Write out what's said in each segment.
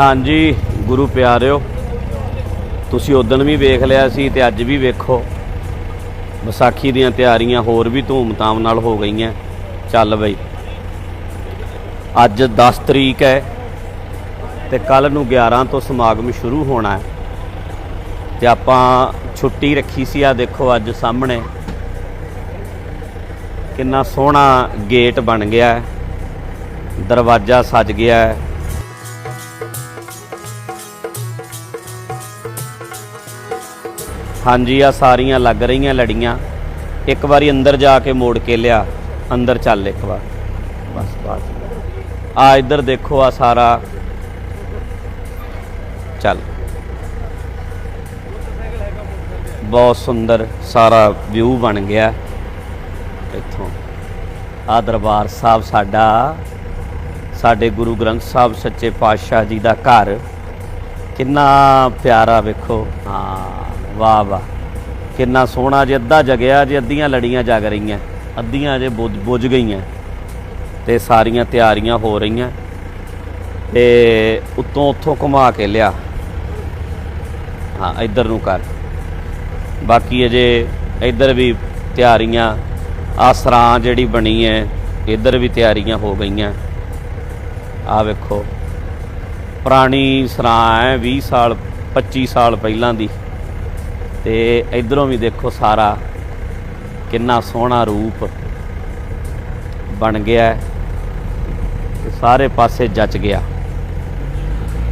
ਹਾਂਜੀ, ਗੁਰੂ ਪਿਆਰਿਓ, ਤੁਸੀਂ ਉਦੋਂ ਵੀ ਵੇਖ ਲਿਆ ਸੀ ਤੇ ਅੱਜ ਵੀ ਵੇਖੋ। ਵਿਸਾਖੀ ਦੀਆਂ ਤਿਆਰੀਆਂ ਹੋਰ ਵੀ ਧੂਮ-ਧਾਮ ਨਾਲ ਹੋ ਗਈਆਂ। ਚੱਲ ਬਈ। ਅੱਜ 10 ਤਰੀਕ ਹੈ ਤੇ ਕੱਲ ਨੂੰ 11 ਤੋਂ ਸਮਾਗਮ ਸ਼ੁਰੂ ਹੋਣਾ ਹੈ। ਤੇ ਆਪਾਂ ਛੁੱਟੀ ਰੱਖੀ ਸੀ ਆ ਦੇਖੋ ਅੱਜ ਸਾਹਮਣੇ। ਕਿੰਨਾ ਸੋਹਣਾ ਗੇਟ ਬਣ ਗਿਆ ਹੈ। ਦਰਵਾਜ਼ਾ ਸਜ ਗਿਆ ਹੈ। ਹਾਂਜੀ, ਆ ਸਾਰੀਆਂ ਲੱਗ ਰਹੀਆਂ ਲੜੀਆਂ। ਇੱਕ ਵਾਰੀ ਅੰਦਰ ਜਾ ਕੇ ਮੋੜ ਕੇ ਲਿਆ, ਅੰਦਰ ਚੱਲ ਇੱਕ ਵਾਰ। ਬਸ ਬਸ। ਆ ਇੱਧਰ ਦੇਖੋ, ਆ ਸਾਰਾ। ਚੱਲ। ਬਹੁਤ ਸੁੰਦਰ ਸਾਰਾ ਵਿਊ ਬਣ ਗਿਆ। ਇੱਥੋਂ। ਆ ਦਰਬਾਰ ਸਾਹਿਬ ਸਾਡਾ। ਸਾਡੇ ਗੁਰੂ ਗ੍ਰੰਥ ਸਾਹਿਬ ਸੱਚੇ ਪਾਤਸ਼ਾਹ ਜੀ ਦਾ ਘਰ। ਕਿੰਨਾ ਪਿਆਰਾ ਵੇਖੋ। ਹਾਂ। ਵਾਹ ਵਾਹ। ਕਿੰਨਾ ਸੋਹਣਾ ਜੇ ਅੱਧਾ ਜਗਿਆ, ਜੇ ਅੱਧੀਆਂ ਲੜੀਆਂ ਜਗ ਰਹੀਆਂ, ਅੱਧੀਆਂ ਜੇ ਬੁੱਝ ਬੁੱਝ ਗਈਆਂ। ਤੇ ਸਾਰੀਆਂ ਤਿਆਰੀਆਂ ਹੋ ਰਹੀਆਂ। ਤੇ ਉੱਤੋਂ ਉੱਥੋਂ ਘੁਮਾ ਕੇ ਲਿਆ। ਹਾਂ, ਇੱਧਰ ਨੂੰ ਕਰ। ਬਾਕੀ ਅਜੇ ਇੱਧਰ ਵੀ ਤਿਆਰੀਆਂ, ਆਸਰਾਂ ਜਿਹੜੀ ਬਣੀ ਹੈ ਇੱਧਰ ਵੀ ਤਿਆਰੀਆਂ ਹੋ ਗਈਆਂ। ਆ ਵੇਖੋ। ਪੁਰਾਣੀ ਸਰਾਂ ਹੈ 20 ਸਾਲ 25 ਸਾਲ ਪਹਿਲਾਂ ਦੀ। ਤੇ ਇਧਰੋਂ ਵੀ ਦੇਖੋ ਸਾਰਾ ਕਿੰਨਾ ਸੋਹਣਾ ਰੂਪ ਬਣ ਗਿਆ ਤੇ ਸਾਰੇ ਪਾਸੇ ਜੱਚ ਗਿਆ।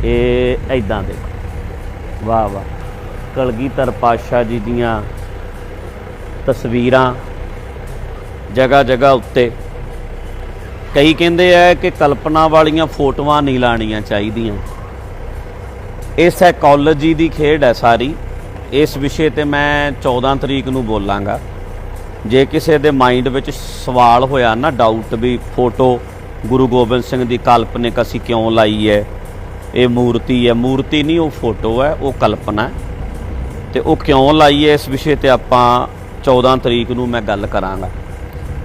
ਇਹ ਐਦਾਂ ਦੇ ਵਾਹ ਵਾਹ। ਕਲਗੀਧਰ ਪਾਤਸ਼ਾਹ ਜੀ ਦੀਆਂ ਤਸਵੀਰਾਂ ਜਗ੍ਹਾ ਜਗ੍ਹਾ ਉੱਤੇ। ਕਈ ਕਹਿੰਦੇ ਆ ਕਿ ਕਲਪਨਾ ਵਾਲੀਆਂ ਫੋਟੋਆਂ ਨਹੀਂ ਲਾਣੀਆਂ ਚਾਹੀਦੀਆਂ। ਇਹ ਸਾਈਕੋਲੋਜੀ ਦੀ ਖੇਡ ਹੈ ਸਾਰੀ। ਇਸ ਵਿਸ਼ੇ ਤੇ ਮੈਂ 14 ਤਰੀਕ ਨੂੰ ਬੋਲਾਂਗਾ। ਜੇ ਕਿਸੇ ਦੇ ਮਾਈਂਡ ਵਿੱਚ ਸਵਾਲ ਹੋਇਆ ਨਾ ਡਾਊਟ ਵੀ ਫੋਟੋ ਗੁਰੂ ਗੋਬਿੰਦ ਸਿੰਘ ਦੀ ਕਾਲਪਨਿਕ ਅਸੀਂ ਕਿਉਂ ਲਾਈ ਹੈ, ਇਹ ਮੂਰਤੀ ਹੈ, ਮੂਰਤੀ ਨਹੀਂ, ਉਹ ਫੋਟੋ ਹੈ, ਉਹ ਕਲਪਨਾ ਹੈ। ਤੇ ਉਹ ਕਿਉਂ ਲਾਈ ਹੈ, ਇਸ ਵਿਸ਼ੇ ਤੇ ਆਪਾਂ 14 ਤਰੀਕ ਨੂੰ ਮੈਂ ਗੱਲ ਕਰਾਂਗਾ।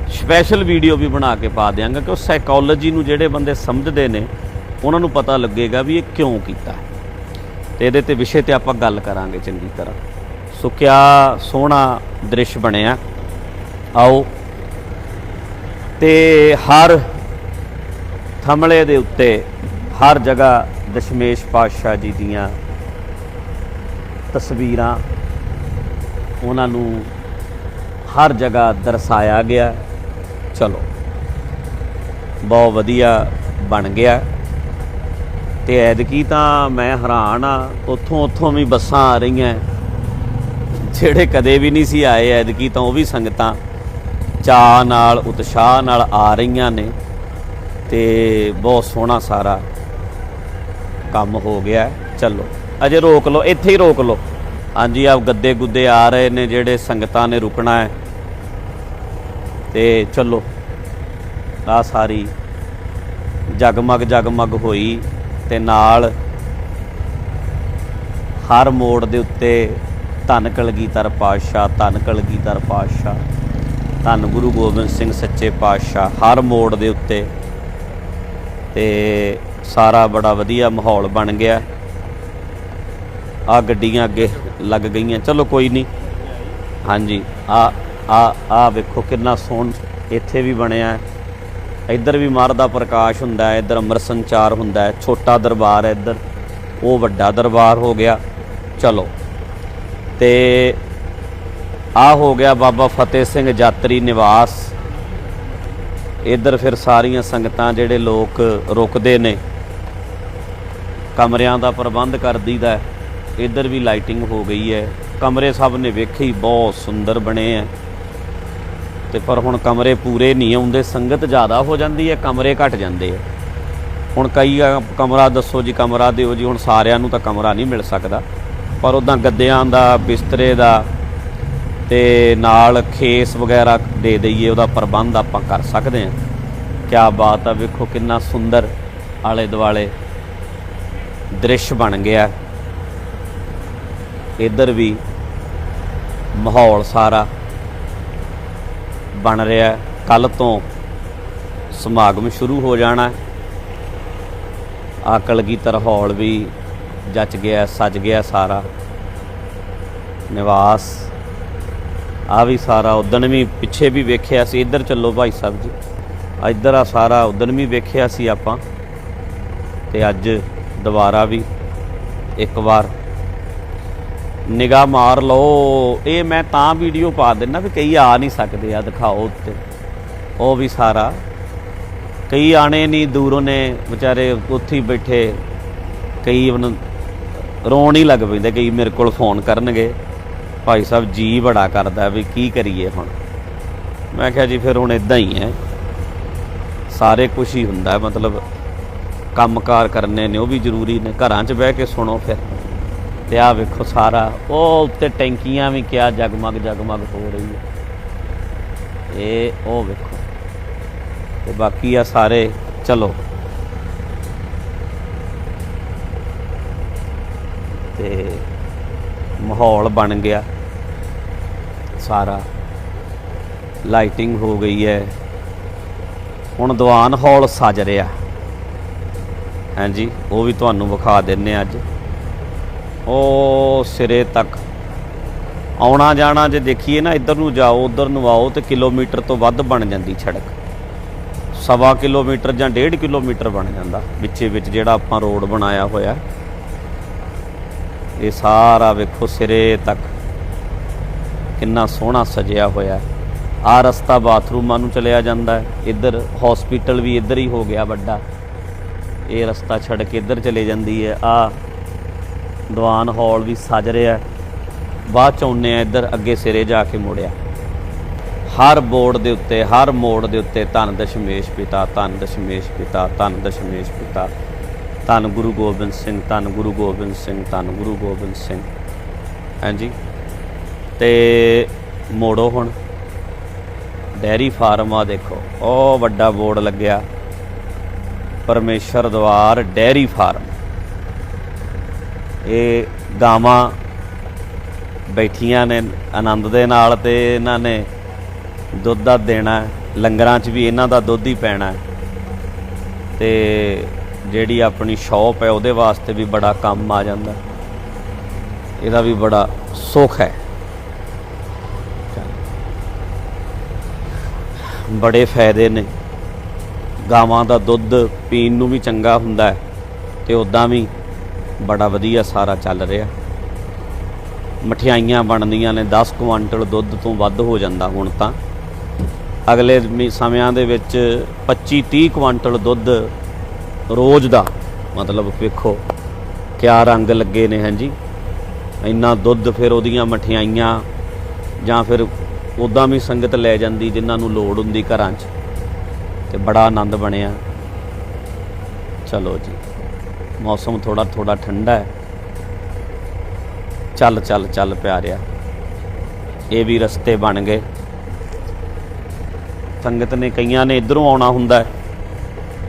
ਸਪੈਸ਼ਲ ਵੀਡੀਓ ਵੀ ਬਣਾ ਕੇ ਪਾ ਦਿਆਂਗਾ ਕਿ ਉਹ ਸਾਈਕੋਲੋਜੀ ਨੂੰ ਜਿਹੜੇ ਬੰਦੇ ਸਮਝਦੇ ਨੇ, ਉਹਨਾਂ ਨੂੰ ਪਤਾ ਲੱਗੇਗਾ ਵੀ ਇਹ ਕਿਉਂ ਕੀਤਾ ਹੈ। ਤੇ ਇਹਦੇ ਤੇ ਵਿਸ਼ੇ ਤੇ ਆਪਾਂ ਗੱਲ ਕਰਾਂਗੇ ਚੰਗੀ ਤਰ੍ਹਾਂ। ਸੋ ਕਿਆ ਸੋਹਣਾ ਦ੍ਰਿਸ਼ ਬਣਿਆ। ਆਓ। ਤੇ ਹਰ ਥਮਲੇ ਦੇ ਉੱਤੇ, ਹਰ ਜਗ੍ਹਾ ਦਸ਼ਮੇਸ਼ ਪਾਤਸ਼ਾਹ ਜੀ ਦੀਆਂ ਤਸਵੀਰਾਂ ਉਹਨਾਂ ਨੂੰ ਹਰ ਜਗ੍ਹਾ ਦਰਸਾਇਆ ਗਿਆ। ਚਲੋ। ਬਹੁਤ ਵਧੀਆ ਬਣ ਗਿਆ। ਤੇ ਐਦਕੀ ਤਾਂ ਮੈਂ ਹੈਰਾਨ ਆ, ਉੱਥੋਂ ਉੱਥੋਂ ਵੀ ਬੱਸਾਂ ਆ ਰਹੀਆਂ। ਜਿਹੜੇ ਕਦੇ ਵੀ ਨਹੀਂ ਸੀ ਆਏ ਐਦਕੀ ਤਾਂ ਉਹ ਵੀ ਸੰਗਤਾਂ ਚਾਅ ਨਾਲ, ਉਤਸ਼ਾਹ ਨਾਲ ਆ ਰਹੀਆਂ ਨੇ ਤੇ ਬਹੁਤ ਸੋਹਣਾ ਸਾਰਾ ਕੰਮ ਹੋ ਗਿਆ। ਚਲੋ, ਅਜੇ ਰੋਕ ਲਓ, ਇੱਥੇ ਹੀ ਰੋਕ ਲਓ। ਹਾਂਜੀ ਆਪ ਗੱਦੇ ਗੁੱਦੇ ਆ ਰਹੇ ਨੇ ਜਿਹੜੇ ਸੰਗਤਾਂ ਨੇ ਰੁਕਣਾ ਹੈ। ਤੇ ਚਲੋ ਆ ਸਾਰੀ ਜਗਮਗ ਜਗਮਗ ਹੋਈ। ਤੇ ਨਾਲ ਹਰ ਮੋੜ ਦੇ ਉੱਤੇ ਧੰਨ ਕਲਗੀਧਰ ਪਾਤਸ਼ਾਹ, ਧੰਨ ਕਲਗੀਧਰ ਪਾਤਸ਼ਾਹ, ਧੰਨ ਗੁਰੂ ਗੋਬਿੰਦ ਸਿੰਘ ਸੱਚੇ ਪਾਤਸ਼ਾਹ ਹਰ ਮੋੜ ਦੇ ਉੱਤੇ। ਤੇ ਸਾਰਾ ਬੜਾ ਵਧੀਆ ਮਾਹੌਲ ਬਣ ਗਿਆ। ਆ ਗੱਡੀਆਂ ਅੱਗੇ ਲੱਗ ਗਈਆਂ। ਚਲੋ ਕੋਈ ਨਹੀਂ। ਹਾਂਜੀ ਆ ਆ ਆ ਵੇਖੋ ਕਿੰਨਾ ਸੋਹਣ ਇੱਥੇ ਵੀ ਬਣਿਆ। ਇੱਧਰ ਵੀ ਮਰ ਦਾ ਪ੍ਰਕਾਸ਼ ਹੁੰਦਾ ਹੈ, ਇੱਧਰ ਅੰਮ੍ਰਿਤ ਸੰਚਾਰ ਹੁੰਦਾ ਹੈ, ਛੋਟਾ ਦਰਬਾਰ ਹੈ ਇੱਧਰ, ਉਹ ਵੱਡਾ ਦਰਬਾਰ ਹੋ ਗਿਆ। ਚਲੋ। ਤੇ ਆ ਹੋ ਗਿਆ ਬਾਬਾ ਫਤਿਹ ਸਿੰਘ ਜਾਤਰੀ ਨਿਵਾਸ। ਇੱਧਰ ਫਿਰ ਸਾਰੀਆਂ ਸੰਗਤਾਂ ਜਿਹੜੇ ਲੋਕ ਰੁਕਦੇ ਨੇ, ਕਮਰਿਆਂ ਦਾ ਪ੍ਰਬੰਧ ਕਰ ਦਈਦਾ ਇੱਧਰ ਵੀ ਲਾਈਟਿੰਗ ਹੋ ਗਈ ਹੈ। ਕਮਰੇ ਸਭ ਨੇ ਵੇਖੇ ਹੀ, ਬਹੁਤ ਸੁੰਦਰ ਬਣੇ ਹੈ। ਤੇ ਪਰ ਹੁਣ ਕਮਰੇ ਪੂਰੇ ਨਹੀਂ ਆਉਂਦੇ, ਸੰਗਤ ਜ਼ਿਆਦਾ ਹੋ ਜਾਂਦੀ ਹੈ, ਕਮਰੇ ਘਟ ਜਾਂਦੇ ਆ ਹੁਣ ਕਈ ਕਮਰਾ ਦੱਸੋ ਜੀ, ਕਮਰਾ ਦਿਓ ਜੀ, ਹੁਣ ਸਾਰਿਆਂ ਨੂੰ ਤਾਂ ਕਮਰਾ ਨਹੀਂ ਮਿਲ ਸਕਦਾ। ਪਰ ਉਦਾਂ ਗੱਦਿਆਂ ਦਾ, ਬਿਸਤਰੇ ਦਾ ਤੇ ਨਾਲ ਖੇਸ ਵਗੈਰਾ ਦੇ ਦਈਏ, ਉਹਦਾ ਪ੍ਰਬੰਧ ਆਪਾਂ ਕਰ ਸਕਦੇ ਹਾਂ। ਕਿਆ ਬਾਤ ਆ, ਵੇਖੋ ਕਿੰਨਾ ਸੁੰਦਰ ਆਲੇ ਦੁਆਲੇ ਦ੍ਰਿਸ਼ ਬਣ ਗਿਆ। ਇੱਧਰ ਵੀ ਮਾਹੌਲ ਸਾਰਾ ਬਣ ਰਿਹਾ ਕੱਲ ਤੋਂ ਸਮਾਗਮ ਸ਼ੁਰੂ ਹੋ ਜਾਣਾ ਹੈ। ਆ ਕਲਗੀਧਰ ਹਾਲ ਵੀ ਜੱਚ ਗਿਆ ਸਜ ਗਿਆ ਸਾਰਾ। ਨਿਵਾਸ। ਆ ਵੀ ਸਾਰਾ ਉਦਣ ਵੀ ਪਿੱਛੇ ਵੀ ਵੇਖਿਆ ਸੀ। ਇੱਧਰ ਚੱਲੋ ਭਾਈ ਸਾਹਿਬ ਜੀ। ਇੱਧਰ ਆ ਸਾਰਾ ਉਦਣ ਵੀ ਵੇਖਿਆ ਸੀ ਆਪਾਂ। ਤੇ ਅੱਜ ਦੁਬਾਰਾ ਵੀ ਇੱਕ ਵਾਰ ਨਿਗਾਹ ਮਾਰ ਲਓ। ਇਹ ਮੈਂ ਤਾਂ ਵੀਡੀਓ ਪਾ ਦਿੰਨਾ ਵੀ ਕਈ ਆ ਨਹੀਂ ਸਕਦੇ ਆ ਦਿਖਾਓ ਉੱਤੇ। ਉਹ ਵੀ ਸਾਰਾ। ਕਈ ਆਣੇ ਨਹੀਂ ਦੂਰੋਂ ਨੇ ਵਿਚਾਰੇ ਉੱਥੇ ਬੈਠੇ। ਕਈ ਉਹਨੂੰ ਰੋਣ ਹੀ ਲੱਗ ਪੈਂਦੇ ਕਈ ਮੇਰੇ ਕੋਲ ਫੋਨ ਕਰਨਗੇ। ਭਾਈ ਸਾਹਿਬ ਜੀ ਬੜਾ ਕਰਦਾ ਵੀ ਕੀ ਕਰੀਏ ਹੁਣ? ਮੈਂ ਕਿਹਾ ਜੀ ਫਿਰ ਹੁਣ ਇਦਾਂ ਹੀ ਹੈ। ਸਾਰੇ ਕੁਝ ਹੀ ਹੁੰਦਾ ਹੈ, ਮਤਲਬ ਕੰਮਕਾਰ ਕਰਨੇ ਨੇ ਉਹ ਵੀ ਜ਼ਰੂਰੀ ਨੇ। ਘਰਾਂ 'ਚ ਬਹਿ ਕੇ ਸੁਣੋ ਫਿਰ। ਤੇ ਆ ਵੇਖੋ ਸਾਰਾ, ਉਹ ਉੱਤੇ ਟੈਂਕੀਆਂ ਵੀ ਕਿਆ ਜਗਮਗ ਜਗਮਗ ਹੋ ਰਹੀ ਹੈ। ਇਹ ਉਹ ਵੇਖੋ। ਤੇ ਬਾਕੀ ਆ ਸਾਰੇ, ਚਲੋ। ਤੇ ਮਾਹੌਲ ਬਣ ਗਿਆ। ਸਾਰਾ। ਲਾਈਟਿੰਗ ਹੋ ਗਈ ਹੈ। ਹੁਣ ਦੀਵਾਨ ਹਾਲ ਸਜ ਰਿਹਾ। ਹਾਂਜੀ ਉਹ ਵੀ ਤੁਹਾਨੂੰ ਵਿਖਾ ਦਿੰਨੇ ਅੱਜ। ਉਹ ਸਿਰੇ ਤੱਕ। ਆਉਣਾ ਜਾਣਾ ਜੇ ਦੇਖੀਏ ਨਾ, ਇੱਧਰ ਨੂੰ ਜਾਓ, ਉੱਧਰ ਨੂੰ ਆਓ ਤੇ ਕਿਲੋਮੀਟਰ ਤੋਂ ਵੱਧ ਬਣ ਜਾਂਦੀ ਸੜਕ ਸਵਾ ਕਿਲੋਮੀਟਰ ਜਾਂ 1.5 ਕਿਲੋਮੀਟਰ ਬਣ ਜਾਂਦਾ, ਵਿੱਚੇ ਵਿੱਚ ਜਿਹੜਾ ਆਪਾਂ ਰੋਡ ਬਣਾਇਆ ਹੋਇਆ। ਇਹ ਸਾਰਾ ਵੇਖੋ ਸਿਰੇ ਤੱਕ। ਕਿੰਨਾ ਸੋਹਣਾ ਸਜਿਆ ਹੋਇਆ। ਆ ਰਸਤਾ ਬਾਥਰੂਮਾਂ ਨੂੰ ਚਲਿਆ ਜਾਂਦਾ। ਹੈ ਇੱਧਰ ਹਸਪੀਟਲ ਵੀ ਇੱਧਰ ਹੀ ਹੋ ਗਿਆ ਵੱਡਾ। ਇਹ ਰਸਤਾ ਛੱਡ ਕੇ ਇੱਧਰ ਚਲੇ ਜਾਂਦੀ ਹੈ। ਆ ਦੀਵਾਨ ਹਾਲ ਵੀ ਸਜ ਰਿਹਾ ਬਾਅਦ ਚ ਆਉਂਦੇ ਆ ਇੱਧਰ ਅੱਗੇ ਸਿਰੇ ਜਾ ਕੇ ਮੁੜਿਆ। ਹਰ ਬੋਰਡ ਦੇ ਉੱਤੇ, ਹਰ ਮੋੜ ਦੇ ਉੱਤੇ ਧੰਨ ਦਸ਼ਮੇਸ਼ ਪਿਤਾ, ਧੰਨ ਦਸ਼ਮੇਸ਼ ਪਿਤਾ, ਧੰਨ ਦਸ਼ਮੇਸ਼ ਪਿਤਾ। ਧੰਨ ਗੁਰੂ ਗੋਬਿੰਦ ਸਿੰਘ, ਧੰਨ ਗੁਰੂ ਗੋਬਿੰਦ ਸਿੰਘ, ਧੰਨ ਗੁਰੂ ਗੋਬਿੰਦ ਸਿੰਘ। ਹਾਂਜੀ। ਤੇ ਮੋੜੋ ਹੁਣ। ਡੈਰੀ ਫਾਰਮ ਆ ਦੇਖੋ। ਉਹ ਵੱਡਾ ਬੋਰਡ ਲੱਗਿਆ। ਪਰਮੇਸ਼ਰ ਦਵਾਰ ਡੈਰੀ ਫਾਰਮ। ਇਹ ਗਾਵਾਂ ਬੈਠੀਆਂ ਨੇ ਆਨੰਦ ਦੇ ਨਾਲ ਤੇ ਇਹਨਾਂ ਨੇ ਦੁੱਧ ਦਾ ਦੇਣਾ ਲੰਗਰਾਂ 'ਚ ਵੀ ਇਹਨਾਂ ਦਾ ਦੁੱਧ ਹੀ ਪੈਣਾ ਹੈ। ਤੇ ਜਿਹੜੀ ਆਪਣੀ ਸ਼ੌਪ ਹੈ, ਉਹਦੇ ਵਾਸਤੇ ਵੀ ਬੜਾ ਕੰਮ ਆ ਜਾਂਦਾ ਇਹਦਾ ਵੀ ਬੜਾ ਸੁੱਖ ਹੈ। ਬੜੇ ਫਾਇਦੇ ਨੇ। ਗਾਵਾਂ ਦਾ ਦੁੱਧ ਪੀਣ ਨੂੰ ਵੀ ਚੰਗਾ ਹੁੰਦਾ ਹੈ ਤੇ ਉਦਾਂ ਵੀ ਬੜਾ ਵਧੀਆ ਸਾਰਾ ਚੱਲ ਰਿਹਾ। ਮਠਿਆਈਆਂ ਬਣਦੀਆਂ ਨੇ 10 ਕੁਆਂਟਲ ਦੁੱਧ ਤੋਂ ਵੱਧ ਹੋ ਜਾਂਦਾ ਹੁਣ ਤਾਂ। ਅਗਲੇ ਸਮਿਆਂ ਦੇ ਵਿੱਚ 25 30 ਕੁਆਂਟਲ ਦੁੱਧ ਰੋਜ਼ ਦਾ, ਮਤਲਬ ਵੇਖੋ ਕਿਆ ਰੰਗ ਲੱਗੇ ਨੇ ਹਾਂਜੀ ਇੰਨਾ ਦੁੱਧ ਫਿਰ ਉਹਦੀਆਂ ਮਠਿਆਈਆਂ ਜਾਂ ਫਿਰ ਉਦਾਂ ਵੀ ਸੰਗਤ ਲੈ ਜਾਂਦੀ ਜਿਨ੍ਹਾਂ ਨੂੰ ਲੋੜ ਹੁੰਦੀ ਘਰਾਂ 'ਚ। ਤੇ ਬੜਾ ਆਨੰਦ ਬਣਿਆ। ਚਲੋ ਜੀ। ਮੌਸਮ ਥੋੜਾ ਥੋੜਾ ਠੰਡਾ ਹੈ। ਚੱਲ ਚੱਲ ਚੱਲ ਪਿਆਰਿਆ, ਇਹ ਵੀ ਰਸਤੇ ਬਣ ਗਏ। ਸੰਗਤ ਨੇ ਕਈਆਂ ਨੇ ਇਧਰੋਂ ਆਉਣਾ ਹੁੰਦਾ ਹੈ,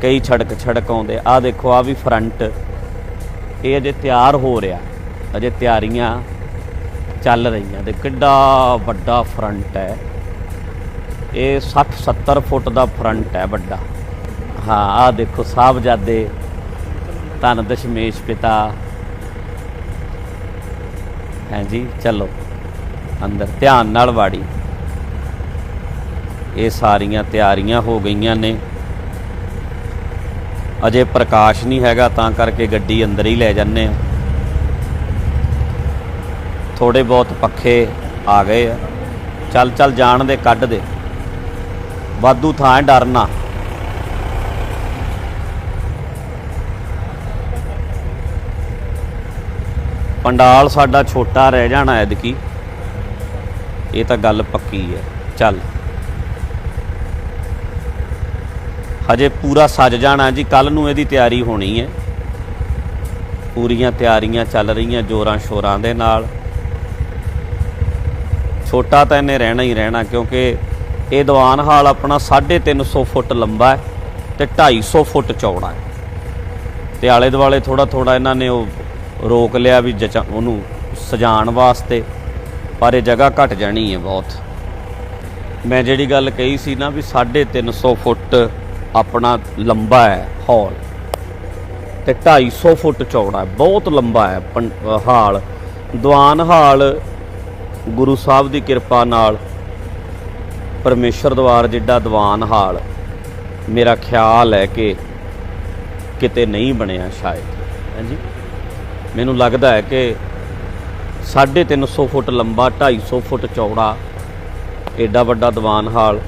ਕਈ ਛੜਕ ਛੜਕ ਆਉਂਦੇ। ਆ ਦੇਖੋ ਆ ਵੀ ਫਰੰਟ, ਇਹ ਅਜੇ ਤਿਆਰ ਹੋ ਰਿਹਾ, ਅਜੇ ਤਿਆਰੀਆਂ ਚੱਲ ਰਹੀਆਂ। ਤੇ ਕਿੱਡਾ ਵੱਡਾ ਫਰੰਟ ਹੈ। ਇਹ 60 70 ਫੁੱਟ ਦਾ ਫਰੰਟ ਹੈ ਵੱਡਾ। ਹਾਂ ਆ ਦੇਖੋ, ਸਾਹਿਬਜ਼ਾਦੇ ਧੰਨ ਦਸ਼ਮੇਸ਼ ਪਿਤਾ। ਹਾਂਜੀ ਚਲੋ। ਅੰਦਰ ਧਿਆਨ ਨਾਲ ਵਾੜੀ। ਇਹ ਸਾਰੀਆਂ ਤਿਆਰੀਆਂ ਹੋ ਗਈਆਂ ਨੇ। ਅਜੇ ਪ੍ਰਕਾਸ਼ ਨਹੀਂ ਹੈਗਾ, ਤਾਂ ਕਰਕੇ ਗੱਡੀ ਅੰਦਰ ਹੀ ਲੈ ਜਾਂਦੇ ਆ ਥੋੜੇ ਬਹੁਤ ਪੱਖੇ ਆ ਗਏ ਆ। ਚੱਲ ਚੱਲ ਜਾਣ ਦੇ, ਕੱਢ ਦੇ। ਵਾਧੂ ਥਾਂ ਡਰਨਾ। ਪੰਡਾਲ ਸਾਡਾ ਛੋਟਾ ਰਹਿ ਜਾਣਾ ਐਦਕੀ ਇਹ ਤਾਂ ਗੱਲ ਪੱਕੀ ਹੈ। ਚੱਲ। ਹਜੇ ਪੂਰਾ ਸੱਜ ਜਾਣਾ ਜੀ ਕੱਲ ਨੂੰ ਇਹਦੀ ਤਿਆਰੀ ਹੋਣੀ ਹੈ। ਪੂਰੀਆਂ ਤਿਆਰੀਆਂ ਚੱਲ ਰਹੀਆਂ ਜੋਰਾਂ ਸ਼ੋਰਾਂ ਦੇ ਨਾਲ। ਛੋਟਾ ਤਾਂ ਇਹਨੇ ਰਹਿਣਾ ਹੀ ਰਹਿਣਾ, ਕਿਉਂਕਿ ਇਹ ਦੀਵਾਨ ਹਾਲ ਆਪਣਾ 350 ਫੁੱਟ ਲੰਬਾ ਹੈ ਤੇ 250 ਫੁੱਟ ਚੌੜਾ ਹੈ। ਤੇ ਆਲੇ ਦੁਆਲੇ ਥੋੜਾ ਥੋੜਾ ਇਹਨਾਂ ਨੇ ਉਹ ਰੋਕ ਲਿਆ ਵੀ ਜਚਾ ਉਹਨੂੰ ਸਜਾਉਣ ਵਾਸਤੇ, ਪਰ ਇਹ ਜਗ੍ਹਾ ਘਟ ਜਾਣੀ ਹੈ ਬਹੁਤ। ਮੈਂ ਜਿਹੜੀ ਗੱਲ ਕਹੀ ਸੀ ਨਾ ਵੀ 350 ਫੁੱਟ ਆਪਣਾ ਲੰਬਾ ਹੈ ਹਾਲ ਤੇ 250 ਫੁੱਟ ਚੌੜਾ ਹੈ, ਬਹੁਤ ਲੰਬਾ ਹੈ ਪੰ- ਹਾਲ। ਦੀਵਾਨ ਹਾਲ ਗੁਰੂ ਸਾਹਿਬ ਦੀ ਕਿਰਪਾ ਨਾਲ ਪਰਮੇਸ਼ਰ ਦਵਾਰ ਜਿੱਡਾ ਦੀਵਾਨ ਹਾਲ, ਮੇਰਾ ਖਿਆਲ ਹੈ ਕਿ ਕਿਤੇ ਨਹੀਂ ਬਣਿਆ ਸ਼ਾਇਦ। ਹਾਂਜੀ। ਮੈਨੂੰ ਲੱਗਦਾ ਹੈ ਕਿ 350 ਫੁੱਟ ਲੰਬਾ 250 ਫੁੱਟ ਚੌੜਾ, ਏਡਾ ਵੱਡਾ ਦੀਵਾਨ ਹਾਲ।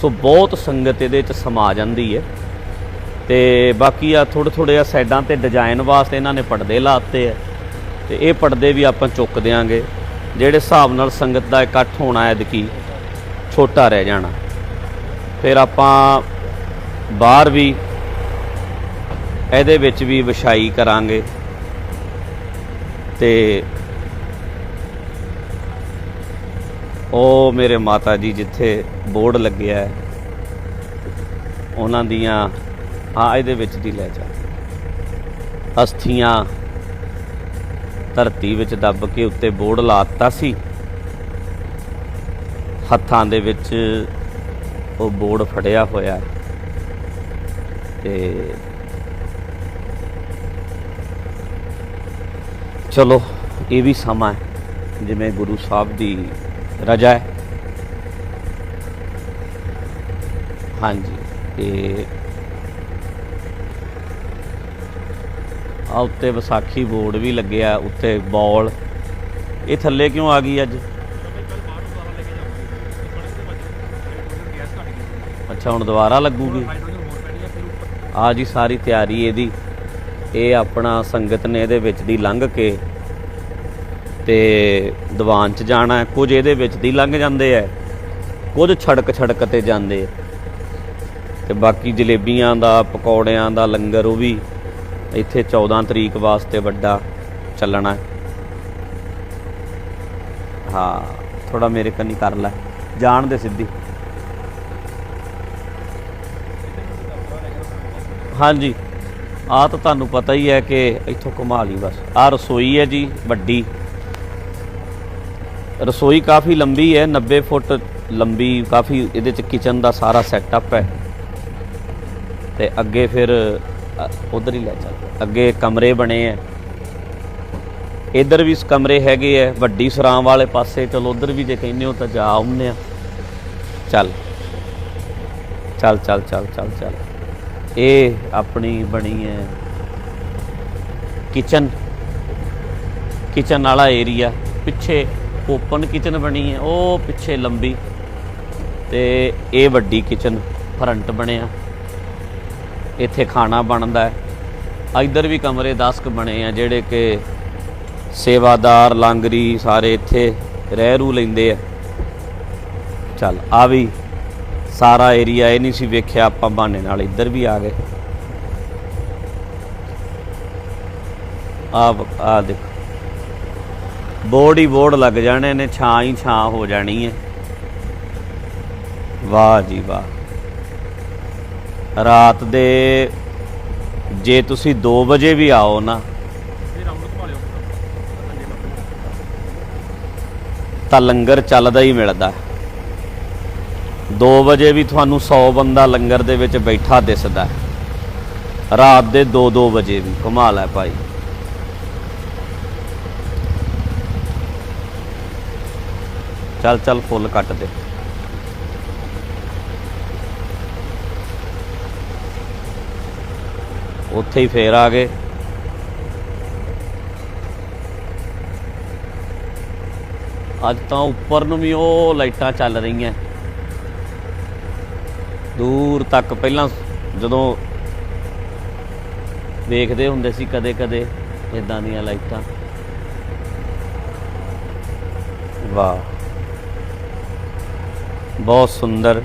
ਸੋ ਬਹੁਤ ਸੰਗਤ ਇਹਦੇ ਚ ਸਮਾ ਜਾਂਦੀ ਹੈ। ਤੇ ਬਾਕੀ ਆ ਥੋੜੇ ਥੋੜੇ ਆ ਸਾਈਡਾਂ ਤੇ ਡਿਜ਼ਾਈਨ ਵਾਸਤੇ ਇਹਨਾਂ ਨੇ ਪਰਦੇ ਲਾਤੇ ਆ। ਤੇ ਇਹ ਪਰਦੇ ਵੀ ਆਪਾਂ ਚੁੱਕ ਦਿਆਂਗੇ। ਜਿਹੜੇ ਹਿਸਾਬ ਨਾਲ ਸੰਗਤ ਦਾ ਇਕੱਠ ਹੋਣਾ ਐਤਕੀ, ਛੋਟਾ ਰਹਿ ਜਾਣਾ। ਫਿਰ ਆਪਾਂ ਬਾਹਰ ਵੀ ਇਹਦੇ ਵਿੱਚ ਵੀ ਵਿਛਾਈ ਕਰਾਂਗੇ। ਤੇ ਉਹ ਮੇਰੇ ਮਾਤਾ ਜੀ ਜਿੱਥੇ ਬੋਰਡ ਲੱਗਿਆ ਉਹਨਾਂ ਦੀਆਂ ਹਾਂ ਇਹਦੇ ਵਿੱਚ ਦੀ ਲੈ ਜਾ ਅਸਥੀਆਂ ਧਰਤੀ ਵਿੱਚ ਦੱਬ ਕੇ ਉੱਤੇ ਬੋਰਡ ਲਾਤਾ ਸੀ ਹੱਥਾਂ ਦੇ ਵਿੱਚ ਉਹ ਬੋਰਡ ਫੜਿਆ ਹੋਇਆ ਹੈ। ਤੇ ਚਲੋ ਇਹ ਵੀ ਸਮਾਂ ਹੈ ਜਿਵੇਂ ਗੁਰੂ ਸਾਹਿਬ ਦੀ ਰਜਾ ਹੈ। ਹਾਂਜੀ ਤੇ ਆ ਉੱਤੇ ਵਿਸਾਖੀ ਬੋਰਡ ਵੀ ਲੱਗਿਆ ਉੱਤੇ ਬੋਲ। ਇਹ ਥੱਲੇ ਕਿਉਂ ਆ ਗਈ ਅੱਜ? ਅੱਛਾ ਹੁਣ ਦੁਬਾਰਾ ਲੱਗੂਗੀ? ਆ ਜੀ ਸਾਰੀ ਤਿਆਰੀ ਇਹਦੀ। ਇਹ ਆਪਣਾ ਸੰਗਤ ਨੇ ਇਹਦੇ ਵਿੱਚ ਦੀ ਲੰਘ ਕੇ ਤੇ ਦੀਵਾਨ ਚ ਜਾਣਾ ਕੁਝ ਇਹਦੇ ਵਿੱਚ ਦੀ ਲੰਘ ਜਾਂਦੇ ਐ ਕੁਝ ਛੜਕ ਛੜਕ ਤੇ ਜਾਂਦੇ ਐ ਤੇ ਬਾਕੀ ਜਲੇਬੀਆਂ ਦਾ, ਪਕੌੜਿਆਂ ਦਾ ਲੰਗਰ ਉਹ ਵੀ ਇੱਥੇ 14 ਤਰੀਕ ਵਾਸਤੇ ਵੱਡਾ ਚੱਲਣਾ ਹੈ। ਹਾਂ ਥੋੜਾ ਮੇਰੇ ਕੰਨੀ ਕਰ ਲੈ। ਜਾਣ ਦੇ ਸਿੱਧੀ। ਹਾਂਜੀ। ਆ ਤਾਂ ਤੁਹਾਨੂੰ ਪਤਾ ਹੀ ਹੈ ਕਿ ਇੱਥੋਂ ਘੁਮਾ ਲਈ ਬਸ। ਆ ਰਸੋਈ ਹੈ ਜੀ, ਵੱਡੀ। ਰਸੋਈ ਕਾਫੀ ਲੰਬੀ ਹੈ 90 ਫੁੱਟ ਲੰਬੀ, ਕਾਫੀ ਇਹਦੇ ਚ ਕਿਚਨ ਦਾ ਸਾਰਾ ਸੈਟਅਪ ਹੈ। ਤੇ ਅੱਗੇ ਫਿਰ ਉਧਰ ਹੀ ਲੈ ਚੱਲ। ਅੱਗੇ ਕਮਰੇ ਬਣੇ ਐ ਇੱਧਰ ਵੀ ਕਮਰੇ ਹੈਗੇ ਐ ਵੱਡੀ ਸਰਾਂ ਵਾਲੇ ਪਾਸੇ। ਚਲੋ ਉਧਰ ਵੀ ਜੇ ਕਹਿੰਦੇ ਹੋ ਤਾਂ ਜਾ ਆਉਂਦੇ ਆ ਚੱਲ। ਚੱਲ ਚੱਲ ਚੱਲ ਚੱਲ ਚੱਲ। ਇਹ ਆਪਣੀ ਬਣੀ ਹੈ ਕਿਚਨ। ਕਿਚਨ ਵਾਲਾ ਏਰੀਆ ਪਿੱਛੇ ਓਪਨ ਕਿਚਨ ਬਣੀ ਹੈ, ਉਹ ਪਿੱਛੇ ਲੰਬੀ। ਤੇ ਇਹ ਵੱਡੀ ਕਿਚਨ ਫਰੰਟ ਬਣਿਆ। ਇੱਥੇ ਖਾਣਾ ਬਣਦਾ ਹੈ। ਇੱਧਰ ਵੀ ਕਮਰੇ 10 ਕੁ ਬਣੇ ਆ, ਜਿਹੜੇ ਕਿ ਸੇਵਾਦਾਰ, ਲਾਂਗਰੀ ਸਾਰੇ ਇੱਥੇ ਰਹਿ ਰੂ ਲੈਂਦੇ ਆ। ਚੱਲ ਆ ਵੀ ਸਾਰਾ ਏਰੀਆ ਇਹ ਨਹੀਂ ਸੀ ਵੇਖਿਆ, ਆਪਾਂ ਬਹਾਨੇ ਨਾਲ ਇੱਧਰ ਵੀ ਆ ਗਏ। ਆ ਆ ਦੇਖ। ਬੋਰਡ ਹੀ ਬੋਰਡ ਲੱਗ ਜਾਣੇ ਨੇ, ਛਾਂ ਹੀ ਛਾਂ ਹੋ ਜਾਣੀ ਹੈ ਵਾਹ ਜੀ ਵਾਹ। ਰਾਤ ਦੇ ਜੇ ਤੁਸੀਂ 2 ਵਜੇ ਵੀ ਆਓ ਨਾ। ਤਾਂ ਲੰਗਰ ਚੱਲਦਾ ਹੀ ਮਿਲਦਾ। 2 ਵਜੇ ਵੀ ਤੁਹਾਨੂੰ 100 ਬੰਦਾ ਲੰਗਰ ਦੇ ਵਿੱਚ ਬੈਠਾ ਦਿਸਦਾ ਹੈ। ਰਾਤ ਦੇ 2-2 ਵਜੇ ਵੀ, ਕਮਾਲ ਹੈ ਭਾਈ। ਚੱਲ ਚੱਲ, ਫੁੱਲ ਕੱਟ ਦੇ। ਉੱਥੇ ਹੀ ਫੇਰ ਆ ਗਏ। ਅੱਜ ਤਾਂ ਉੱਪਰ ਨੂੰ ਵੀ ਉਹ ਲਾਈਟਾਂ ਚੱਲ ਰਹੀਆਂ। ਦੂਰ ਤੱਕ ਪਹਿਲਾਂ ਜਦੋਂ ਦੇਖਦੇ ਹੁੰਦੇ ਸੀ ਕਦੇ ਕਦੇ ਇਦਾਂ ਦੀਆਂ ਲਾਈਟਾਂ। ਵਾਹ। ਬਹੁਤ ਸੁੰਦਰ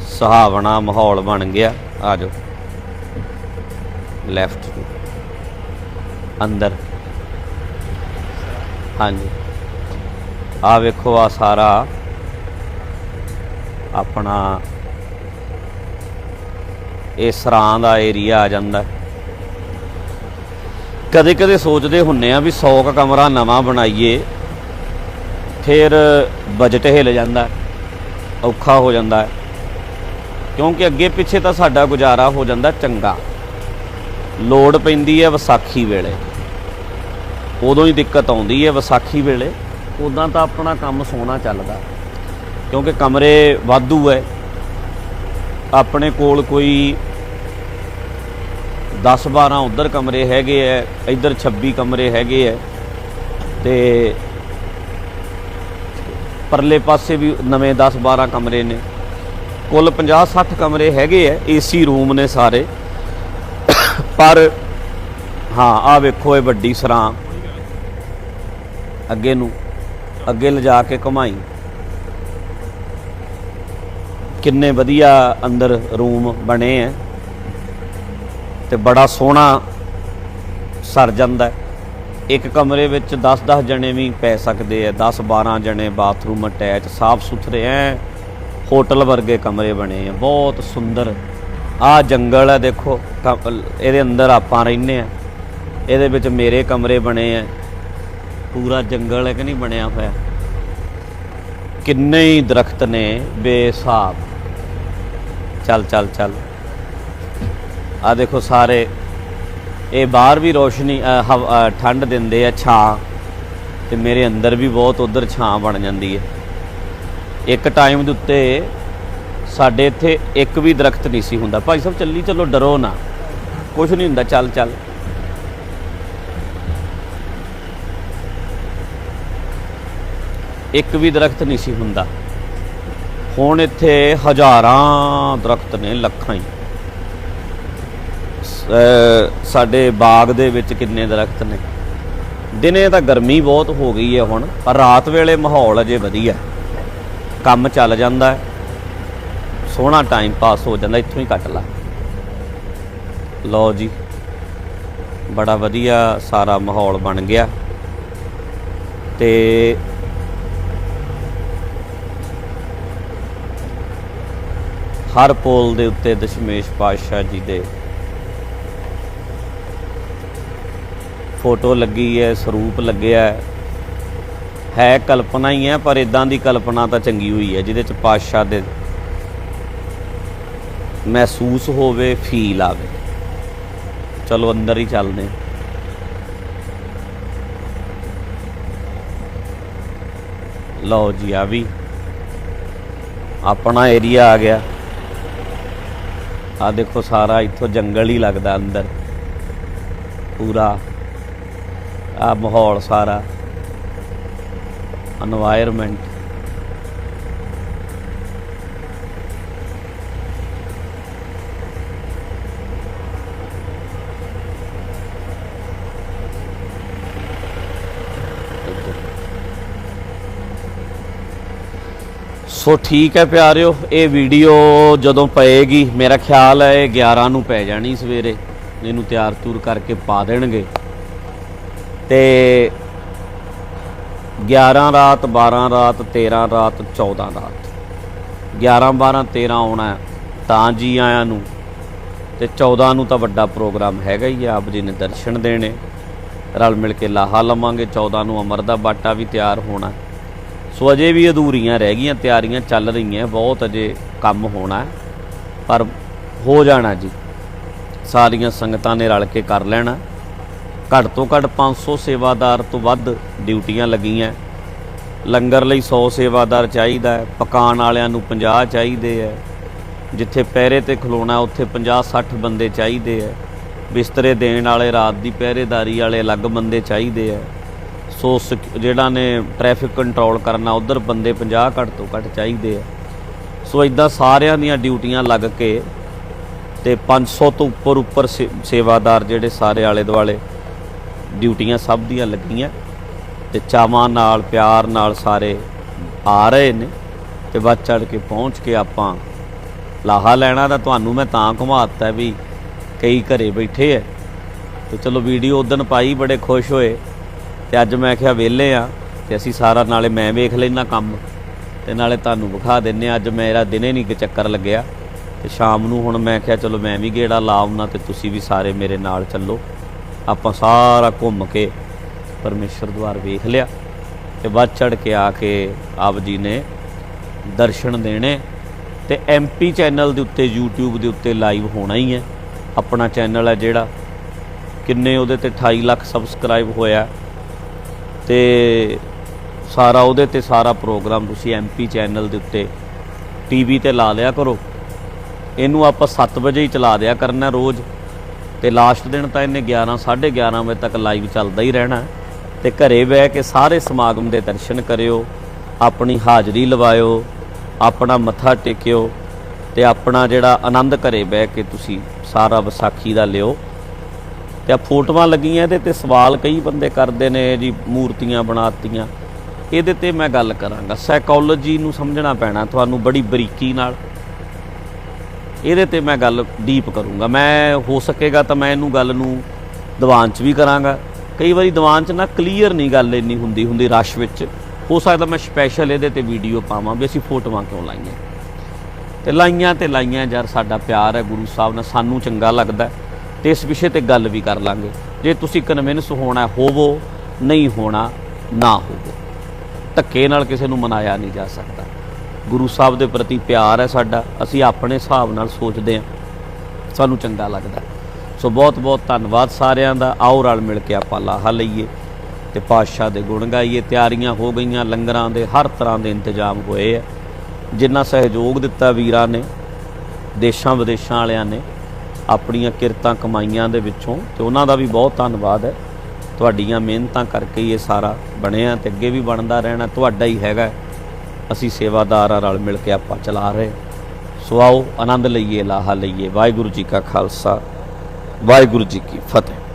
ਸੁਹਾਵਣਾ ਮਾਹੌਲ ਬਣ ਗਿਆ। ਆ ਜਾਓ। ਲੈਫਟ ਅੰਦਰ। ਹਾਂਜੀ। ਆ ਵੇਖੋ ਆ ਸਾਰਾ। ਆਪਣਾ ਇਹ ਸਰਾਂ ਦਾ ਏਰੀਆ ਆ ਜਾਂਦਾ। ਕਦੇ ਕਦੇ ਸੋਚਦੇ ਹੁੰਨੇ ਆ ਵੀ 100 ਕ ਕਮਰਾ ਨਵਾਂ ਬਣਾਈਏ, ਫਿਰ ਬਜਟ ਹਿੱਲ ਜਾਂਦਾ, ਔਖਾ ਹੋ ਜਾਂਦਾ। ਕਿਉਂਕਿ ਅੱਗੇ ਪਿੱਛੇ ਤਾਂ ਸਾਡਾ ਗੁਜ਼ਾਰਾ ਹੋ ਜਾਂਦਾ ਚੰਗਾ। ਲੋੜ ਪੈਂਦੀ ਹੈ ਵਿਸਾਖੀ ਵੇਲੇ। ਉਦੋਂ ਹੀ ਦਿੱਕਤ ਆਉਂਦੀ ਹੈ ਵਿਸਾਖੀ ਵੇਲੇ। ਉਦਾਂ ਤਾਂ ਆਪਣਾ ਕੰਮ ਸੋਹਣਾ ਚੱਲਦਾ। ਕਿਉਂਕਿ ਕਮਰੇ ਵਾਧੂ ਹੈ ਆਪਣੇ ਕੋਲ ਕੋਈ 10 12 ਉਧਰ ਕਮਰੇ ਹੈਗੇ ਐ, ਇੱਧਰ 26 ਕਮਰੇ ਹੈਗੇ ਐ ਤੇ ਪਰਲੇ ਪਾਸੇ ਵੀ ਨਵੇਂ 10 12 ਕਮਰੇ ਨੇ। ਕੁੱਲ 50 60 ਕਮਰੇ ਹੈਗੇ ਐ, ਏਸੀ ਰੂਮ ਨੇ ਸਾਰੇ। ਪਰ ਹਾਂ ਆ ਵੇਖੋ ਇਹ ਵੱਡੀ ਸਰਾਂ। ਅੱਗੇ ਨੂੰ, ਅੱਗੇ ਲਿਜਾ ਕੇ ਘੁਮਾਈ। ਕਿੰਨੇ ਵਧੀਆ ਅੰਦਰ ਰੂਮ ਬਣੇ ਐ ਤੇ ਬੜਾ ਸੋਹਣਾ ਸਰ ਜਾਂਦਾ ਇੱਕ ਕਮਰੇ ਵਿੱਚ 10-10 ਜਣੇ ਵੀ ਪੈ ਸਕਦੇ ਆ 10-12 ਜਣੇ ਬਾਥਰੂਮ ਅਟੈਚ, ਸਾਫ਼ ਸੁਥਰੇ ਐ, ਹੋਟਲ ਵਰਗੇ ਕਮਰੇ ਬਣੇ ਆ ਬਹੁਤ ਸੁੰਦਰ। ਆ ਜੰਗਲ ਹੈ ਦੇਖੋ ਕ- ਇਹਦੇ ਅੰਦਰ ਆਪਾਂ ਰਹਿੰਦੇ ਆ ਇਹਦੇ ਵਿੱਚ ਮੇਰੇ ਕਮਰੇ ਬਣੇ ਆ ਪੂਰਾ ਜੰਗਲ ਹੈ ਕਿ ਨਹੀਂ ਬਣਿਆ ਹੋਇਆ? ਕਿੰਨੇ ਹੀ ਦਰਖਤ ਨੇ, ਬੇਸਾਬ। ਚੱਲ ਚੱਲ ਚੱਲ। ਆ ਦੇਖੋ ਸਾਰੇ। ਇਹ ਬਾਹਰ ਵੀ ਰੋਸ਼ਨੀ ਅ, ਠੰਡ ਦਿੰਦੇ ਆ ਛਾਂ। ਤੇ ਮੇਰੇ ਅੰਦਰ ਵੀ ਬਹੁਤ ਉਧਰ ਛਾਂ ਬਣ ਜਾਂਦੀ ਹੈ ਇੱਕ ਟਾਈਮ ਦੇ ਉੱਤੇ ਸਾਡੇ ਇੱਥੇ ਇੱਕ ਵੀ ਦਰਖਤ ਨਹੀਂ ਸੀ ਹੁੰਦਾ। ਭਾਈ ਸਾਹਿਬ ਚੱਲੀ ਚਲੋ ਡਰੋ ਨਾ। ਕੁਝ ਨਹੀਂ ਹੁੰਦਾ ਚੱਲ ਚੱਲ। ਇੱਕ ਵੀ ਦਰਖਤ ਨਹੀਂ ਸੀ ਹੁੰਦਾ। ਹੁਣ ਇੱਥੇ ਹਜ਼ਾਰਾਂ ਦਰਖਤ ਨੇ ਲੱਖਾਂ ਹੀ। ਸਾਡੇ ਬਾਗ ਦੇ ਵਿੱਚ ਕਿੰਨੇ ਦਰਖਤ ਨੇ? ਦਿਨੇ ਤਾਂ ਗਰਮੀ ਬਹੁਤ ਹੋ ਗਈ ਹੈ ਹੁਣ, ਪਰ ਰਾਤ ਵੇਲੇ ਮਾਹੌਲ ਅਜੇ ਵਧੀਆ। ਕੰਮ ਚੱਲ ਜਾਂਦਾ ਹੈ। ਸੋਹਣਾ ਟਾਈਮ ਪਾਸ ਹੋ ਜਾਂਦਾ, ਇੱਥੋਂ ਹੀ ਕੱਟ ਲਾ। ਲਓ ਜੀ, ਬੜਾ ਵਧੀਆ ਸਾਰਾ ਮਾਹੌਲ ਬਣ ਗਿਆ। ਤੇ ਹਰ ਪੋਲ ਦੇ ਉੱਤੇ ਦਸ਼ਮੇਸ਼ ਪਾਤਸ਼ਾਹ ਜੀ ਦੇ ਫੋਟੋ ਲੱਗੀ ਹੈ, ਸਰੂਪ ਲੱਗਿਆ ਹੈ। ਹੈ ਕਲਪਨਾ ਹੀ ਹੈ, ਪਰ ਇਦਾਂ ਦੀ ਕਲਪਨਾ ਤਾਂ ਚੰਗੀ ਹੋਈ ਹੈ, ਜਿਹਦੇ ਚ ਪਾਤਸ਼ਾਹ ਦੇ ਮਹਿਸੂਸ ਹੋਵੇ, ਫੀਲ ਆਵੇ। ਚਲੋ, ਅੰਦਰ ਹੀ ਚੱਲਦੇ ਹਾਂ। ਲਓ ਜੀ, ਆ ਵੀ। ਆਪਣਾ ਏਰੀਆ ਆ ਗਿਆ। ਆ ਦੇਖੋ ਸਾਰਾ ਇੱਥੋਂ ਜੰਗਲ ਹੀ ਲੱਗਦਾ ਅੰਦਰ। ਪੂਰਾ ਆ ਮਾਹੌਲ ਸਾਰਾ। এনवायरमेंट ਸੋ ਠੀਕ ਹੈ ਪਿਆਰਿਓ, ਇਹ ਵੀਡੀਓ ਜਦੋਂ ਪਏਗੀ, ਮੇਰਾ ਖਿਆਲ ਹੈ ਇਹ 11 ਨੂੰ ਪੈ ਜਾਣੀ ਸਵੇਰੇ। ਇਹਨੂੰ ਤਿਆਰ ਤੂਰ ਕਰਕੇ ਪਾ ਦੇਣਗੇ। ਤੇ 11 ਰਾਤ 12 ਰਾਤ 13 ਰਾਤ 14 ਰਾਤ। 11 12 13 ਆਉਣਾ ਤਾਂ ਜੀ ਆਇਆਂ ਨੂੰ। ਤੇ 14 ਨੂੰ ਤਾਂ ਵੱਡਾ ਪ੍ਰੋਗਰਾਮ ਹੈਗਾ ਹੀ ਆ ਆਪ ਜੀ ਨੇ ਦਰਸ਼ਨ ਦੇਣੇ। ਰਲ ਮਿਲ ਕੇ ਲਾਹਾ ਲਵਾਂਗੇ 14 ਨੂੰ ਅਮਰ ਦਾ ਬਾਟਾ ਵੀ ਤਿਆਰ ਹੋਣਾ। ਸੋ ਅਜੇ ਵੀ ਅਧੂਰੀਆਂ ਰਹਿ ਗਈਆਂ, ਤਿਆਰੀਆਂ ਚੱਲ ਰਹੀਆਂ, ਬਹੁਤ ਅਜੇ ਕੰਮ ਹੋਣਾ ਪਰ ਹੋ ਜਾਣਾ ਜੀ। ਸਾਰੀਆਂ ਸੰਗਤਾਂ ਨੇ ਰਲ ਕੇ ਕਰ ਲੈਣਾ। ਘੱਟ ਤੋਂ ਘੱਟ 500 ਸੇਵਾਦਾਰ ਤੋਂ ਵੱਧ ਡਿਊਟੀਆਂ ਲੱਗੀਆਂ। ਲੰਗਰ ਲਈ 100 ਸੇਵਾਦਾਰ ਚਾਹੀਦਾ ਹੈ, ਪਕਾਉਣ ਵਾਲਿਆਂ ਨੂੰ 50 ਚਾਹੀਦੇ ਹੈ। ਜਿੱਥੇ ਪਹਿਰੇ ਤੇ ਖਲੋਣਾ, ਉੱਥੇ 50 60 ਬੰਦੇ ਚਾਹੀਦੇ ਹੈ। ਬਿਸਤਰੇ ਦੇਣ ਵਾਲੇ, ਰਾਤ ਦੀ ਪਹਿਰੇਦਾਰੀ ਵਾਲੇ ਅਲੱਗ ਬੰਦੇ ਚਾਹੀਦੇ ਹੈ। ਸੋ ਸਕ- ਜਿਹੜਾ ਨੇ ਟ੍ਰੈਫਿਕ ਕੰਟਰੋਲ ਕਰਨਾ, ਉਧਰ ਬੰਦੇ 50 ਘੱਟ ਤੋਂ ਘੱਟ ਚਾਹੀਦੇ ਆ। ਸੋ ਇਦਾਂ ਸਾਰਿਆਂ ਦੀਆਂ ਡਿਊਟੀਆਂ ਲੱਗ ਕੇ ਤੇ 500 ਤੋਂ ਉੱਪਰ ਉੱਪਰ ਸੇ- ਸੇਵਾਦਾਰ ਜਿਹੜੇ ਸਾਰੇ ਆਲੇ ਦੁਆਲੇ ਡਿਊਟੀਆਂ ਸਭ ਦੀਆਂ ਲੱਗੀਆਂ। ਤੇ ਚਾਵਾਂ ਨਾਲ, ਪਿਆਰ ਨਾਲ ਸਾਰੇ ਆ ਰਹੇ ਨੇ। ਤੇ ਵੱਧ ਚੜ ਕੇ ਪਹੁੰਚ ਕੇ ਆਪਾਂ ਲਾਹਾ ਲੈਣਾ ਤਾਂ ਤੁਹਾਨੂੰ ਮੈਂ ਤਾਂ ਘੁਮਾਤਾ ਵੀ ਕਈ ਘਰੇ ਬੈਠੇ ਐ ਤੇ ਚਲੋ ਵੀਡੀਓ ਉਦੋਂ ਪਾਈ, ਬੜੇ ਖੁਸ਼ ਹੋਏ। ਤੇ ਅੱਜ ਮੈਂ ਕਿਹਾ ਵਿਹਲੇ ਆ ਤੇ ਅਸੀਂ ਸਾਰਾ ਨਾਲੇ ਮੈਂ ਵੇਖ ਲੈਣਾ ਕੰਮ ਤੇ ਨਾਲੇ ਤੁਹਾਨੂੰ ਵਿਖਾ ਦਿੰਨੇ ਆ। ਅੱਜ ਮੇਰਾ ਦਿਨੇ ਨਹੀਂ ਕਿ ਚੱਕਰ ਲੱਗਿਆ ਤੇ ਸ਼ਾਮ ਨੂੰ ਹੁਣ ਮੈਂ ਕਿਹਾ ਚਲੋ ਮੈਂ ਵੀ ਗੇੜਾ ਲਾਉਣਾ ਤੇ ਤੁਸੀਂ ਵੀ ਸਾਰੇ ਮੇਰੇ ਨਾਲ ਚੱਲੋ। ਆਪਾਂ ਸਾਰਾ ਘੁੰਮ ਕੇ ਪਰਮੇਸ਼ਰ ਦੁਆਰ ਵੇਖ ਲਿਆ ਤੇ ਵੱਧ ਚੜ ਕੇ ਆ ਕੇ ਆਪ ਜੀ ਨੇ ਦਰਸ਼ਨ ਦੇਣੇ ਤੇ ਐਮਪੀ ਚੈਨਲ ਦੇ ਉੱਤੇ, YouTube ਦੇ ਉੱਤੇ ਲਾਈਵ ਹੋਣਾ ਹੀ ਹੈ। ਆਪਣਾ ਚੈਨਲ ਹੈ ਜਿਹੜਾ। ਕਿੰਨੇ ਉਹਦੇ ਤੇ 28 ਲੱਖ ਸਬਸਕ੍ਰਾਈਬ ਹੋਇਆ। ਤੇ ਸਾਰਾ ਉਹਦੇ ਤੇ ਸਾਰਾ ਪ੍ਰੋਗਰਾਮ ਤੁਸੀਂ ਐਮਪੀ ਚੈਨਲ ਦੇ ਉੱਤੇ ਟੀਵੀ ਤੇ ਲਾ ਲਿਆ ਕਰੋ। ਇਹਨੂੰ ਆਪਾਂ 7 ਵਜੇ ਹੀ ਚਲਾ ਦਿਆ ਕਰਨਾ ਰੋਜ਼ ਤੇ ਲਾਸਟ ਦਿਨ ਤਾਂ ਇਹਨੇ 11 11:30 ਵਜੇ ਤੱਕ ਲਾਈਵ ਚੱਲਦਾ ਹੀ ਰਹਿਣਾ। ਤੇ ਘਰੇ ਬਹਿ ਕੇ ਸਾਰੇ ਸਮਾਗਮ ਦੇ ਦਰਸ਼ਨ ਕਰਿਓ, ਆਪਣੀ ਹਾਜ਼ਰੀ ਲਵਾਇਓ, ਆਪਣਾ ਮੱਥਾ ਟੇਕਿਓ ਤੇ ਆਪਣਾ ਜਿਹੜਾ ਆਨੰਦ ਘਰੇ ਬਹਿ ਕੇ ਤੁਸੀਂ ਸਾਰਾ ਵਿਸਾਖੀ ਦਾ ਲਿਓ। ਤੇ ਆ ਫੋਟੋਆਂ ਲੱਗੀਆਂ ਇਹਦੇ ਤੇ ਸਵਾਲ ਕਈ ਬੰਦੇ ਕਰਦੇ ਨੇ ਜੀ, ਮੂਰਤੀਆਂ ਬਣਾਤੀਆਂ। ਇਹਦੇ ਤੇ ਮੈਂ ਗੱਲ ਕਰਾਂਗਾ। ਸਾਈਕੋਲੋਜੀ ਨੂੰ ਸਮਝਣਾ ਪੈਣਾ ਤੁਹਾਨੂੰ ਬੜੀ ਬਰੀਕੀ ਨਾਲ। ਇਹਦੇ ਤੇ ਮੈਂ ਗੱਲ ਡੀਪ ਕਰੂੰਗਾ। ਮੈਂ, ਹੋ ਸਕੇਗਾ ਤਾਂ ਮੈਂ ਇਹਨੂੰ ਗੱਲ ਨੂੰ ਦੀਵਾਨ 'ਚ ਵੀ ਕਰਾਂਗਾ। ਕਈ ਵਾਰੀ ਦੀਵਾਨ 'ਚ ਨਾ ਕਲੀਅਰ ਨਹੀਂ ਗੱਲ ਇੰਨੀ ਹੁੰਦੀ ਹੁੰਦੀ ਰਸ਼ ਵਿੱਚ। ਹੋ ਸਕਦਾ ਮੈਂ ਸਪੈਸ਼ਲ ਇਹਦੇ ਤੇ ਵੀਡੀਓ ਪਾਵਾਂ ਵੀ ਅਸੀਂ ਫੋਟੋਆਂ ਕਿਉਂ ਲਾਈਆਂ। ਤੇ ਲਾਈਆਂ ਤੇ ਲਾਈਆਂ ਯਾਰ, ਸਾਡਾ ਪਿਆਰ ਹੈ ਗੁਰੂ ਸਾਹਿਬ ਨਾਲ। ਸਾਨੂੰ ਚੰਗਾ ਲੱਗਦਾ। ਤੇ ਇਸ ਵਿਸ਼ੇ ਤੇ ਗੱਲ ਵੀ ਕਰ ਲਾਂਗੇ। ਜੇ ਤੁਸੀਂ ਕਨਵਿੰਸ ਹੋਣਾ ਹੋਵੋ, ਨਹੀਂ ਹੋਣਾ ਨਾ ਹੋਵੋ। ਧੱਕੇ ਨਾਲ ਕਿਸੇ ਨੂੰ ਮਨਾਇਆ ਨਹੀਂ ਜਾ ਸਕਦਾ। ਗੁਰੂ ਸਾਹਿਬ ਦੇ ਪ੍ਰਤੀ ਪਿਆਰ ਹੈ ਸਾਡਾ, ਅਸੀਂ ਆਪਣੇ ਹਿਸਾਬ ਨਾਲ ਸੋਚਦੇ ਹਾਂ। ਸਾਨੂੰ ਚੰਗਾ ਲੱਗਦਾ। ਸੋ ਬਹੁਤ ਬਹੁਤ ਧੰਨਵਾਦ ਸਾਰਿਆਂ ਦਾ। ਆਓ ਰਲ ਮਿਲ ਕੇ ਆਪਾਂ ਲਾਹਾ ਲਈਏ ਤੇ ਪਾਤਸ਼ਾਹ ਦੇ ਗੁਣ ਗਾਈਏ। ਤਿਆਰੀਆਂ ਹੋ ਗਈਆਂ, ਲੰਗਰਾਂ ਦੇ ਹਰ ਤਰ੍ਹਾਂ ਦੇ ਇੰਤਜ਼ਾਮ ਹੋਏ ਆ। ਜਿੰਨਾ ਸਹਿਯੋਗ ਦਿੱਤਾ ਵੀਰਾਂ ਨੇ ਦੇਸ਼ਾਂ ਵਿਦੇਸ਼ਾਂ ਵਾਲਿਆਂ ਨੇ ਆਪਣੀਆਂ ਕਿਰਤਾਂ ਕਮਾਈਆਂ ਦੇ ਵਿੱਚੋਂ ਤੇ ਉਹਨਾਂ ਦਾ ਵੀ ਬਹੁਤ ਧੰਨਵਾਦ ਹੈ। ਤੁਹਾਡੀਆਂ ਮਿਹਨਤਾਂ ਕਰਕੇ ਹੀ ਇਹ ਸਾਰਾ ਬਣਿਆ ਤੇ ਅੱਗੇ ਵੀ ਬਣਦਾ ਰਹਿਣਾ ਤੁਹਾਡਾ ਹੀ ਹੈਗਾ। ਅਸੀਂ ਸੇਵਾਦਾਰਾਂ ਨਾਲ ਮਿਲ ਕੇ ਆਪਾਂ ਚਲਾ ਰਹੇ ਸੋ ਆਓ, ਆਨੰਦ ਲਈਏ, ਲਾਹਾ ਲਈਏ। ਵਾਹਿਗੁਰੂ ਜੀ ਕਾ ਖਾਲਸਾ, ਵਾਹਿਗੁਰੂ ਜੀ ਕੀ ਫਤਿਹ।